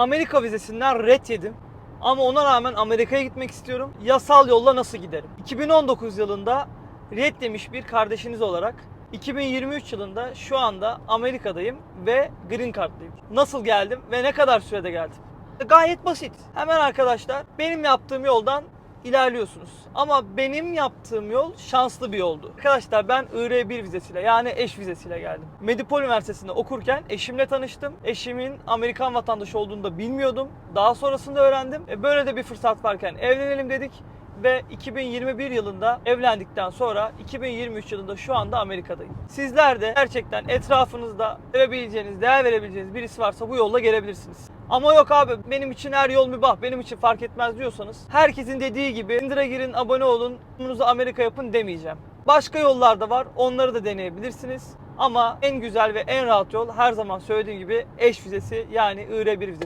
Amerika vizesinden red yedim. Ama ona rağmen Amerika'ya gitmek istiyorum. Yasal yolla nasıl giderim? 2019 yılında red yemiş bir kardeşiniz olarak 2023 yılında şu anda Amerika'dayım ve green card'lıyım. Nasıl geldim ve ne kadar sürede geldim? Gayet basit. Hemen arkadaşlar benim yaptığım yoldan ilerliyorsunuz. Ama benim yaptığım yol şanslı bir yoldu. Arkadaşlar ben IR1 vizesiyle yani eş vizesiyle geldim. Medipol Üniversitesi'nde okurken eşimle tanıştım. Eşimin Amerikan vatandaşı olduğunu da bilmiyordum. Daha sonrasında öğrendim. E, Böyle de bir fırsat varken evlenelim dedik ve 2021 yılında evlendikten sonra 2023 yılında şu anda Amerika'dayım. Sizler de gerçekten etrafınızda verebileceğiniz, değer verebileceğiniz birisi varsa bu yolla gelebilirsiniz. Ama yok abi benim için her yol mübah, benim için fark etmez diyorsanız herkesin dediği gibi Tinder'a girin, abone olun, bunu Amerika yapın demeyeceğim. Başka yollar da var. Onları da deneyebilirsiniz. Ama en güzel ve en rahat yol her zaman söylediğim gibi eş vizesi yani IR1 vizesi.